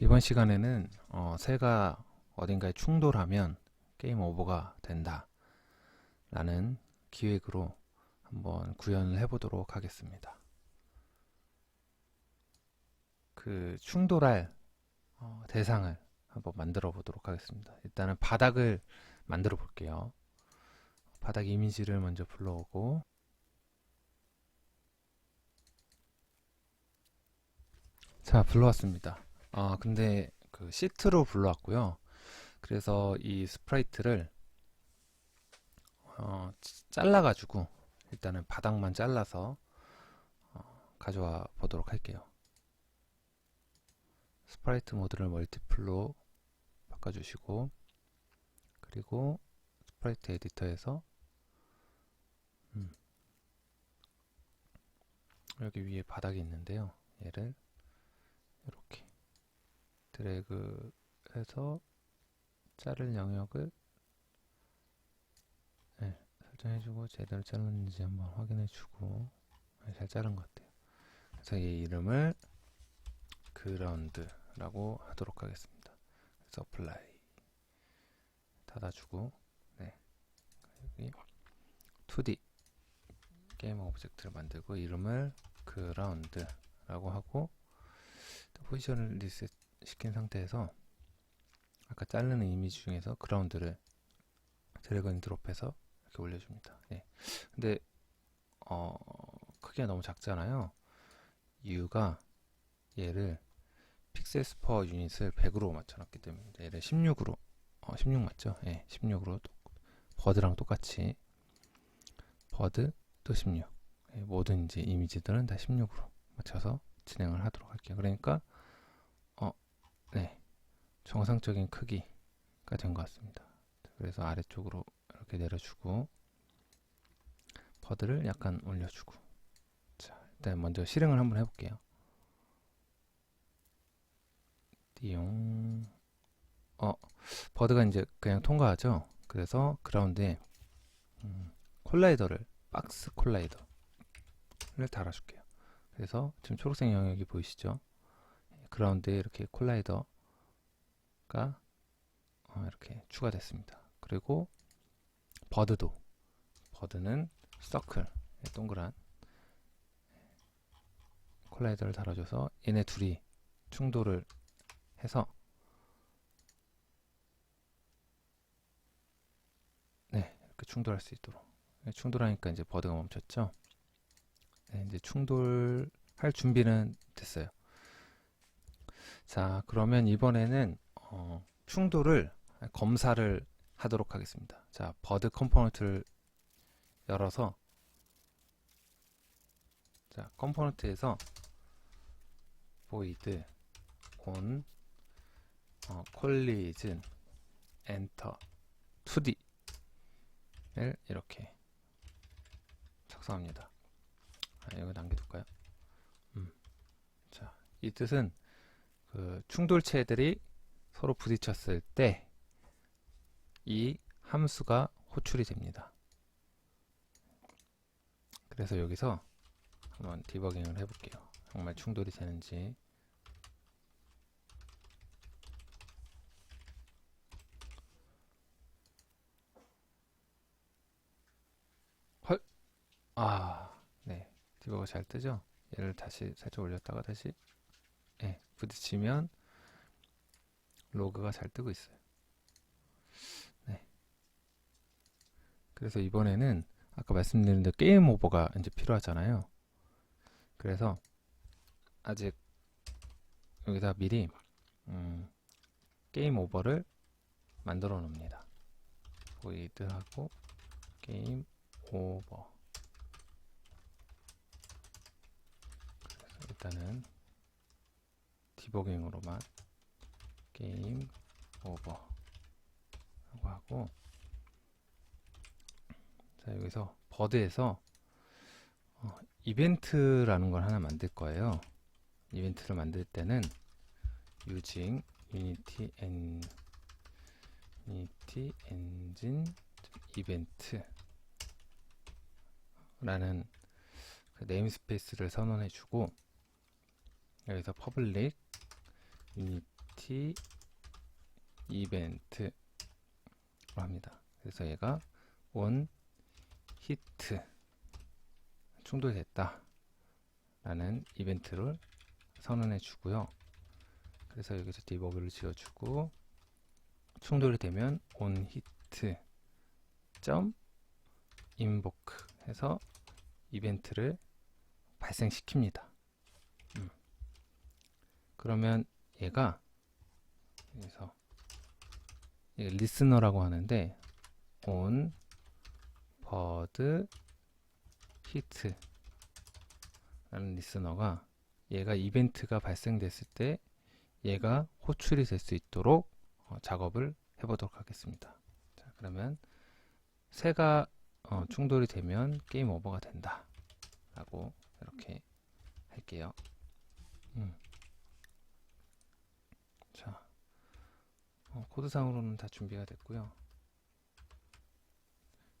이번 시간에는 어, 새가 어딘가에 충돌하면 게임 오버가 된다 라는 기획으로 한번 구현을 해보도록 하겠습니다. 그 충돌할 어, 대상을 한번 만들어 보도록 하겠습니다. 일단은 바닥을 만들어 볼게요. 바닥 이미지를 먼저 불러오고 자 불러왔습니다. 아 근데 그 시트로 불러왔고요. 그래서 이 스프라이트를 어, 잘라가지고 일단은 바닥만 잘라서 어, 가져와 보도록 할게요. 스프라이트 모드를 멀티플로 바꿔주시고 그리고 스프라이트 에디터에서 음, 여기 위에 바닥이 있는데요. 얘를 이렇게 드래그 해서 자를 영역을 네, 설정해주고 제대로 잘랐는지 한번 확인해주고 네, 잘 자른 것 같아요. 그래서 이 이름을 그라운드라고 하도록 하겠습니다. 그래서 apply 닫아주고 네 여기 2D 게임 오브젝트를 만들고 이름을 그라운드라고 하고 포지션을 리셋 시킨 상태에서 아까 자르는 이미지 중에서 그라운드를 드래그 앤 드롭해서 이렇게 올려줍니다. 네. 근데 어, 크기가 너무 작잖아요. 이유가 얘를 픽셀 스 퍼 유닛을 100으로 맞춰놨기 때문입니다. 얘를 16으로 어, 16 맞죠? 예, 16으로 버드랑 똑같이 버드 또 16. 예, 모든 이제 이미지들은 다 16으로 맞춰서 진행을 하도록 할게요. 그러니까 정상적인 크기가 된 것 같습니다. 그래서 아래쪽으로 이렇게 내려주고 버드를 약간 올려주고 자, 일단 먼저 실행을 한번 해볼게요. 띠용 어, 버드가 이제 그냥 통과하죠. 그래서 그라운드에 음, 콜라이더를 박스 콜라이더를 달아줄게요. 그래서 지금 초록색 영역이 보이시죠? 그라운드에 이렇게 콜라이더 가 어, 이렇게 추가됐습니다. 그리고 버드도 버드는 서클 동그란 콜라이더를 달아줘서 얘네 둘이 충돌을 해서 네 이렇게 충돌할 수 있도록 충돌하니까 이제 버드가 멈췄죠. 네, 이제 충돌할 준비는 됐어요. 자, 그러면 이번에는 어, 충돌을 검사를 하도록 하겠습니다. 자, 버드 컴포넌트를 열어서 자, 컴포넌트에서 void on 어, collision enter 2D를 이렇게 작성합니다. 아, 여기 남겨둘까요? 음. 자, 이 뜻은 그 충돌체들이 서로 부딪혔을 때 이 함수가 호출이 됩니다. 그래서 여기서 한번 디버깅을 해볼게요. 정말 충돌이 되는지. 헐! 아, 네. 디버가 잘 뜨죠? 얘를 다시 살짝 올렸다가 다시 네, 부딪히면 로그가 잘 뜨고 있어요. 네. 그래서 이번에는 아까 말씀드린 대로 게임 오버가 이제 필요하잖아요. 그래서 아직 여기다 미리 음, 게임 오버를 만들어 놓습니다. void하고 게임 오버 그래서 일단은 디버깅으로만 게임 오버 라고 하고. 자 여기서 버드에서 어, 이벤트라는 걸 하나 만들 거예요. 이벤트를 만들 때는 using unity en unity engine 이벤트 라는 그 네임스페이스를 선언해 주고 여기서 public unity t 이벤트로 합니다. 그래서 얘가 온 히트 충돌됐다 라는 이벤트를 선언해 주고요. 그래서 여기서 디버그를 지어주고 충돌이 되면 온 히트 점 인보크 해서 이벤트를 발생시킵니다. 음. 그러면 얘가 여기서 리스너라고 하는데 on bird hit 라는 리스너가 얘가 이벤트가 발생됐을 때 얘가 호출이 될 수 있도록 어, 작업을 해보도록 하겠습니다. 자, 그러면 새가 어, 충돌이 되면 게임 오버가 된다 라고 이렇게 할게요. 음. 자, 어, 코드상으로는 다 준비가 됐고요.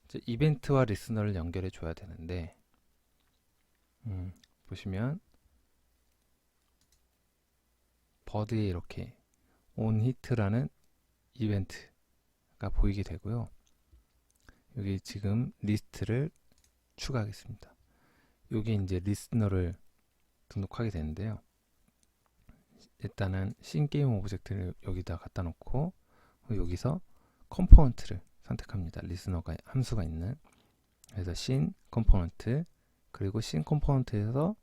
이제 이벤트와 리스너를 연결해 줘야 되는데 음, 보시면 버드에 이렇게 온 히트라는 이벤트가 보이게 되고요. 여기 지금 리스트를 추가하겠습니다. 여기 이제 리스너를 등록하게 되는데요. 일단은 신게임 오브젝트를 여기다 갖다 놓고 여기서 컴포넌트를 선택합니다. 리스너가 함수가 있는 그래서 신 컴포넌트 그리고 신 컴포넌트에서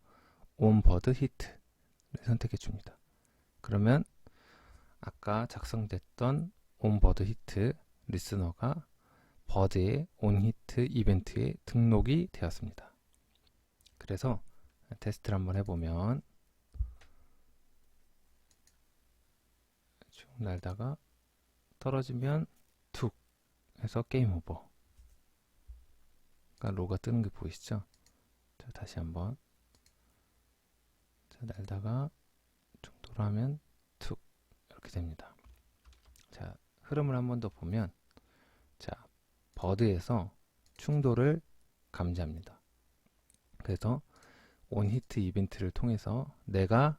온 버드 히트를 선택해 줍니다. 그러면 아까 작성됐던 온 버드 히트 리스너가 버드의 온 히트 이벤트에 등록이 되었습니다. 그래서 테스트를 한번 해보면 날다가 떨어지면 툭 해서 게임 오버 그러니까 로가 뜨는 게 보이시죠? 자, 다시 한번 자, 날다가 쭉 돌아오면 툭 이렇게 됩니다. 자 흐름을 한 번 더 보면 자 버드에서 충돌을 감지합니다. 그래서 온 히트 이벤트를 통해서 내가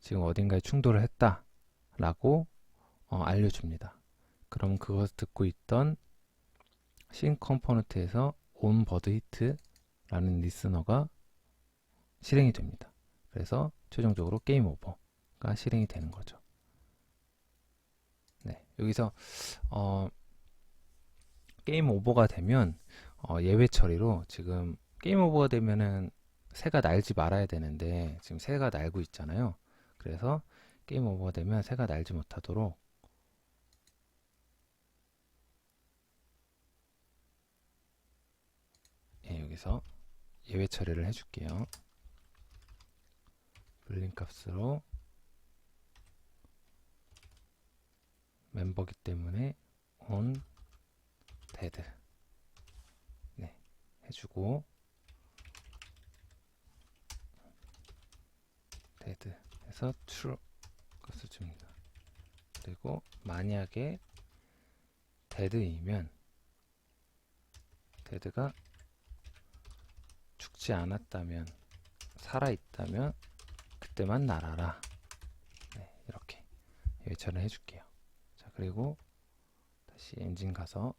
지금 어딘가에 충돌을 했다 라고 어, 알려줍니다. 그럼 그것을 듣고 있던 신 컴포넌트에서 온 버드 히트라는 리스너가 실행이 됩니다. 그래서 최종적으로 게임 오버가 실행이 되는 거죠. 네, 여기서 어, 게임 오버가 되면 어, 예외 처리로 지금 게임 오버가 되면은 새가 날지 말아야 되는데 지금 새가 날고 있잖아요. 그래서 게임 오버가 되면 새가 날지 못하도록 예, 여기서 예외 처리를 해줄게요. 불린 값으로 멤버기 때문에 on dead 네 해주고 dead 해서 true 값을 줍니다. 그리고 만약에 dead이면 dead가 죽지 않았다면 살아있다면 그때만 날아라. 네, 이렇게 예처를 해줄게요. 자 그리고 다시 엔진 가서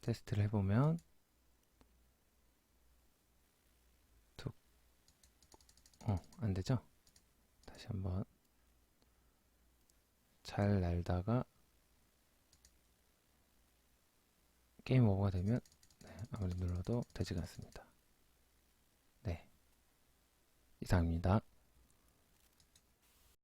테스트를 해보면 툭. 어, 안되죠? 다시 한번 잘 날다가 게임 오버가 되면 네, 아무리 눌러도 되지가 않습니다. 네, 이상입니다.